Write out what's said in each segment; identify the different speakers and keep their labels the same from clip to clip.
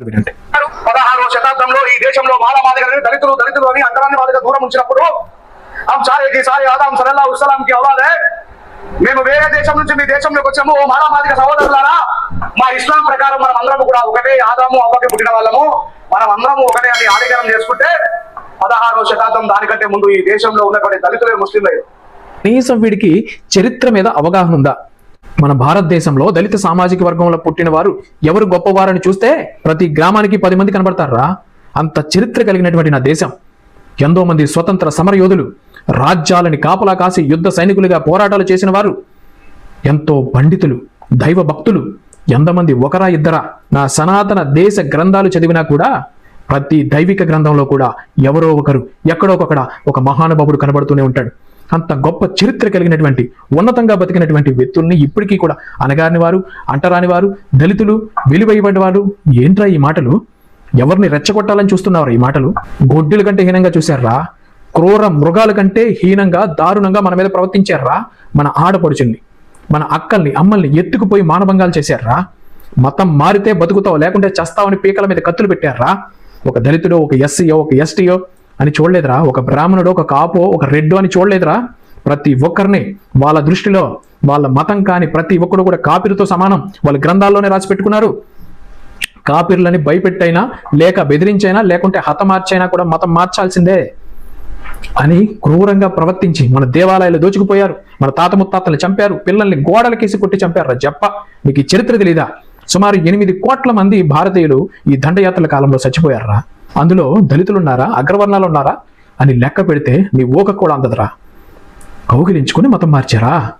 Speaker 1: వినండి.
Speaker 2: పదహారవ శతాబ్దంలో ఈ దేశంలో మాలమాదిగలని దళితులు దళితులు అని అంతరాన్ని మాదిగా దూరం ఉంచినప్పుడు హమ్ సారే కి సారే ఆదాం సరల్లా ఉస్సలాం కి ఔలాదే మేము వేరే దేశం నుంచి మీ దేశంలోకి వచ్చాము. ఓ మాలమాదిగ సహోదరులారా మా ఇస్లాం ప్రకారం మనం అందరం కూడా ఒకటే ఆదాము అవ్వకి పుట్టిన వాళ్ళము. మనం అందరం ఒకటే అని ఆలింగనం చేసుకుంటే పదహారవ శతాబ్దం దానికంటే ముందు ఈ దేశంలో ఉన్నటువంటి దళితులే ముస్లింలు.
Speaker 1: కనీసం వీడికి చరిత్ర మీద అవగాహన ఉందా? మన భారతదేశంలో దళిత సామాజిక వర్గంలో పుట్టిన వారు ఎవరు గొప్పవారని చూస్తే ప్రతి గ్రామానికి పది మంది కనబడతారా? అంత చరిత్ర కలిగినటువంటి నా దేశం. ఎంతో మంది స్వతంత్ర సమరయోధులు రాజ్యాలని కాపలా కాసి యుద్ధ సైనికులుగా పోరాటాలు చేసిన వారు ఎంతో పండితులు దైవ భక్తులు ఎంతమంది ఒకరా ఇద్దరా? నా సనాతన దేశ గ్రంథాలు చదివినా కూడా ప్రతి దైవిక గ్రంథంలో కూడా ఎవరో ఒకరు ఎక్కడో ఒకక్కడ ఒక మహానుభావుడు కనబడుతూనే ఉంటాడు. అంత గొప్ప చరిత్ర కలిగినటువంటి ఉన్నతంగా బతికినటువంటి వ్యక్తుల్ని ఇప్పటికీ కూడా అనగాని వారు అంటరాని వారు దళితులు వెలివేయబడిన వారు ఏంట్రా ఈ మాటలు? ఎవరిని రెచ్చగొట్టాలని చూస్తున్నారు ఈ మాటలు? గొడ్డుల కంటే హీనంగా చూశారా? క్రూర మృగాల కంటే హీనంగా దారుణంగా మన మీద ప్రవర్తించారా? మన ఆడపడుచుల్ని మన అక్కల్ని అమ్మల్ని ఎత్తుకుపోయి మానభంగాలు చేశారా? మతం మారితే బతుకుతావు? లేకుంటే చస్తావని పీకల మీద కత్తులు పెట్టారా? ఒక దళితుడో ఒక ఎస్సీయో ఒక ఎస్టీయో అని చూడలేదురా. ఒక బ్రాహ్మణుడు ఒక కాపో ఒక రెడ్డు అని చూడలేదురా. ప్రతి ఒక్కరిని వాళ్ళ దృష్టిలో వాళ్ళ మతం కాని ప్రతి ఒక్కడు కూడా కాపిరితో సమానం. వాళ్ళ గ్రంథాల్లోనే రాసి పెట్టుకున్నారు. కాపిర్లని భయపెట్టైనా లేక బెదిరించైనా లేకుంటే హతమార్చైనా కూడా మతం మార్చాల్సిందే అని క్రూరంగా ప్రవర్తించి మన దేవాలయాలు దోచుకుపోయారు. మన తాత ముత్తాతల్ని చంపారు. పిల్లల్ని గోడలకేసి కొట్టి చంపారు జప్ప మీకు ఈ చరిత్ర తెలీదా? సుమారు ఎనిమిది కోట్ల మంది భారతీయులు ఈ దండయాత్రల కాలంలో చచ్చిపోయారా అందులో దళితులున్నారా? అగ్రవర్ణాలు ఉన్నారా అని లెక్క పెడితే నీ ఊక కూడా అందదురా. కౌగిలించుకుని మతం మార్చారా?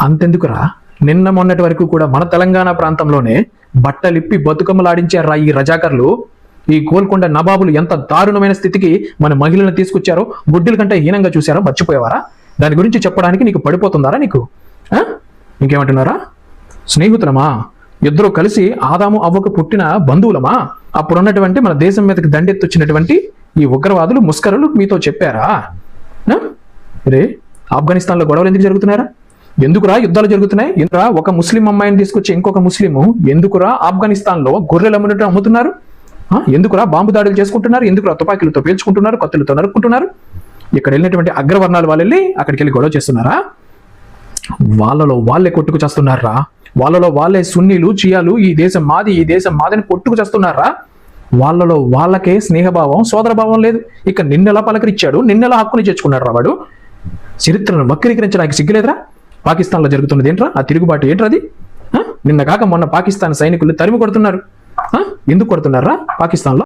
Speaker 1: అంతెందుకురా? నిన్న మొన్నటి వరకు కూడా మన తెలంగాణ ప్రాంతంలోనే బట్టలిప్పి బతుకమ్మలాడించారా ఈ రజాకర్లు? ఈ గోల్కొండ నవాబులు ఎంత దారుణమైన స్థితికి మన మహిళలను తీసుకొచ్చారో గుడ్డిల కంటే హీనంగా చూశారో? మర్చిపోయావారా? దాని గురించి చెప్పడానికి నీకు పడిపోతుందారా నీకు? నీకేమంటున్నారా ఇంకేమంటున్నారా? స్నేహితులమా? ఇద్దరు కలిసి ఆదాము అవ్వకు పుట్టిన బంధువులమా? అప్పుడున్నటువంటి మన దేశం మీదకి దండెత్తొచ్చినటువంటి ఈ ఉగ్రవాదులు ముస్కరులు మీతో చెప్పారా? రే ఆఫ్ఘనిస్తాన్లో గొడవలు ఎందుకు జరుగుతున్నారా ఎందుకురా యుద్ధాలు జరుగుతున్నాయి? ఎందుకురా ఒక ముస్లిం అమ్మాయిని తీసుకొచ్చి ఇంకొక ముస్లిము? ఎందుకురా ఆఫ్ఘనిస్తాన్లో గొర్రెలు అమ్మునట్టు అమ్ముతున్నారు? ఎందుకురా బాంబు దాడులు చేసుకుంటున్నారు? ఎందుకురా తుపాకీలతో పేల్చుకుంటున్నారు? కత్తులతో నరుక్కుంటున్నారు? ఇక్కడ వెళ్ళినటువంటి అగ్రవర్ణాలు వాళ్ళు వెళ్ళి అక్కడికి వెళ్ళి గొడవ చేస్తున్నారా? వాళ్ళలో వాళ్ళే కొట్టుకు చేస్తున్నారా? వాళ్ళలో వాళ్ళే సున్నీలు చియాలు ఈ దేశం మాది ఈ దేశం మాదని కొట్టుకు చేస్తున్నారా? వాళ్ళలో వాళ్ళకే స్నేహభావం సోదరభావం లేదు. ఇక నిన్నెలా పలకరించాడు నిన్నెలా హక్కుని చేర్చుకున్నాడు వాడు? చరిత్రను వక్రీకరించడానికి సిగ్గులేదురా? పాకిస్తాన్లో జరుగుతున్నది ఏంట్రా? ఆ తిరుగుబాటు ఏంట్రా అది? నిన్న కాక మొన్న పాకిస్తాన్ సైనికులు తరిమి కొడుతున్నారు. ఎందుకు కొడుతున్నారా పాకిస్తాన్లో?